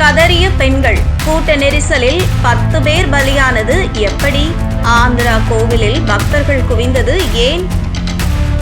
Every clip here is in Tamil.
கதறிய பெண்கள். கூட்ட நெரிசலில் பத்து பேர் பலியானது எப்படி? ஆந்திரா கோவிலில் பக்தர்கள் குவிந்தது ஏன்?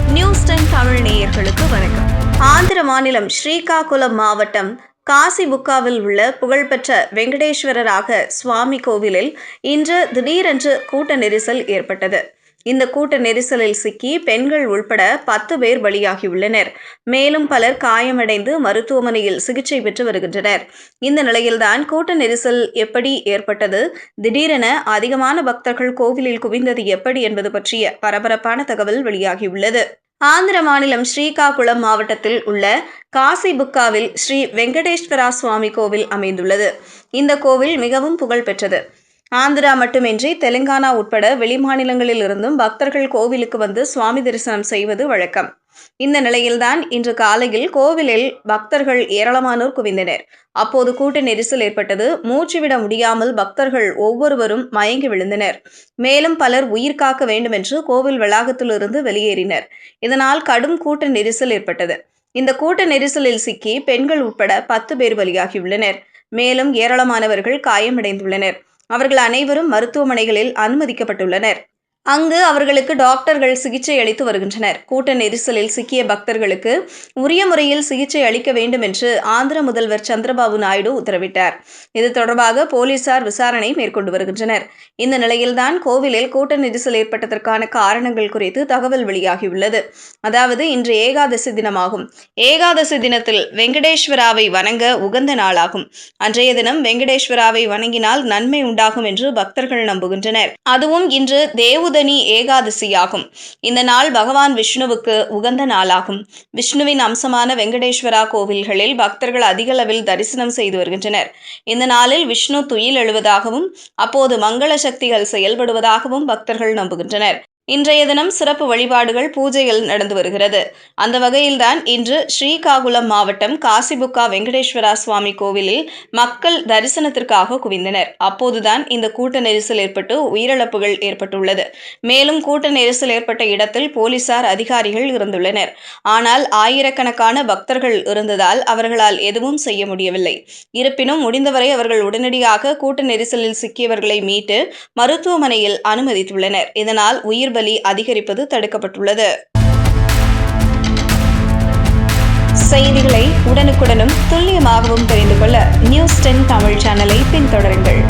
நியூஸ் டைம் தமிழ் நேயர்களுக்கு வணக்கம். ஆந்திர மாநிலம் ஸ்ரீகாகுளம் மாவட்டம் காசிபுக்காவில் உள்ள புகழ்பெற்ற வெங்கடேஸ்வரராக சுவாமி கோவிலில் இன்று திடீரென்று கூட்ட நெரிசல் ஏற்பட்டது. இந்த கூட்ட நெரிசலில் சிக்கி பெண்கள் உள்பட பத்து பேர் பலியாகியுள்ளனர். மேலும் பலர் காயமடைந்து மருத்துவமனையில் சிகிச்சை பெற்று வருகின்றனர். இந்த நிலையில்தான் கூட்ட நெரிசல் எப்படி ஏற்பட்டது? திடீரென அதிகமான பக்தர்கள் கோவிலில் குவிந்தது எப்படி என்பது பற்றிய பரபரப்பான தகவல் வெளியாகியுள்ளது. ஆந்திர மாநிலம் ஸ்ரீகாகுளம் மாவட்டத்தில் உள்ள காசிபுக்காவில் ஸ்ரீ வெங்கடேஸ்வரா சுவாமி கோவில் அமைந்துள்ளது. இந்த கோவில் மிகவும் புகழ்பெற்றது. ஆந்திரா மட்டுமின்றி தெலுங்கானா உட்பட வெளிமாநிலங்களில் இருந்தும் பக்தர்கள் கோவிலுக்கு வந்து சுவாமி தரிசனம் செய்வது வழக்கம். இந்த நிலையில்தான் இன்று காலையில் கோவிலில் பக்தர்கள் ஏராளமானோர் குவிந்தனர். அப்போது கூட்ட நெரிசல் ஏற்பட்டது. மூச்சுவிட முடியாமல் பக்தர்கள் ஒவ்வொருவரும் மயங்கி விழுந்தனர். மேலும் பலர் உயிர் காக்க வேண்டுமென்று கோவில் வளாகத்திலிருந்து வெளியேறினர். இதனால் கடும் கூட்ட நெரிசல் ஏற்பட்டது. இந்த கூட்ட நெரிசலில் சிக்கி பெண்கள் உட்பட பத்து பேர் பலியாகியுள்ளனர். மேலும் ஏராளமானவர்கள் காயமடைந்துள்ளனர். அவர்கள் அனைவரும் மருத்துவமனைகளில் அனுமதிக்கப்பட்டுள்ளனர். அங்கு அவர்களுக்கு டாக்டர்கள் சிகிச்சை அளித்து வருகின்றனர். கூட்ட நெரிசலில் சிக்கிய பக்தர்களுக்கு உரிய முறையில் சிகிச்சை அளிக்க வேண்டும் என்று ஆந்திர முதல்வர் சந்திரபாபு நாயுடு உத்தரவிட்டார். இது தொடர்பாக போலீசார் விசாரணை மேற்கொண்டு வருகின்றனர். இந்த நிலையில்தான் கோவிலில் கூட்ட நெரிசல் ஏற்பட்டதற்கான காரணங்கள் குறித்து தகவல் வெளியாகியுள்ளது. அதாவது இன்று ஏகாதசி தினமாகும். ஏகாதசி தினத்தில் வெங்கடேஸ்வராவை வணங்க உகந்த நாளாகும். அன்றைய தினம் வெங்கடேஸ்வராவை வணங்கினால் நன்மை உண்டாகும் என்று பக்தர்கள் நம்புகின்றனர். அதுவும் இன்று தேவுதனி ஏகாதசியாகும். இந்த நாள் பகவான் விஷ்ணுவுக்கு உகந்த நாளாகும். விஷ்ணுவின் அம்சமான வெங்கடேஸ்வரா கோவில்களில் பக்தர்கள் அதிக அளவில் தரிசனம் செய்து வருகின்றனர். இந்த நாளில் விஷ்ணு துயில் எழுவதாகவும் அப்போது மங்கள சக்திகள் செயல்படுவதாகவும் பக்தர்கள் நம்புகின்றனர். இன்றைய தினம் சிறப்பு வழிபாடுகள் பூஜைகள் நடந்து வருகிறது. அந்த வகையில்தான் இன்று ஸ்ரீகாகுளம் மாவட்டம் காசிபுக்கா வெங்கடேஸ்வரா சுவாமி கோவிலில் மக்கள் தரிசனத்திற்காக குவிந்தனர். அப்போதுதான் இந்த கூட்ட நெரிசல் ஏற்பட்டு உயிரிழப்புகள் ஏற்பட்டுள்ளது. மேலும் கூட்ட நெரிசல் ஏற்பட்ட இடத்தில் போலீசார் அதிகாரிகள் இருந்துள்ளனர். ஆனால் ஆயிரக்கணக்கான பக்தர்கள் இருந்ததால் அவர்களால் எதுவும் செய்ய முடியவில்லை. இருப்பினும் முடிந்தவரை அவர்கள் உடனடியாக கூட்ட நெரிசலில் சிக்கியவர்களை மீட்டு மருத்துவமனையில் அனுமதித்துள்ளனர். இதனால் உயிர் பலி அதிகரிப்பது தடுக்கப்பட்டுள்ளது. செய்திகளை உடனுக்குடனும் துல்லியமாகவும் தெரிந்து கொள்ள நியூஸ் டென் தமிழ் சேனலை பின்தொடருங்கள்.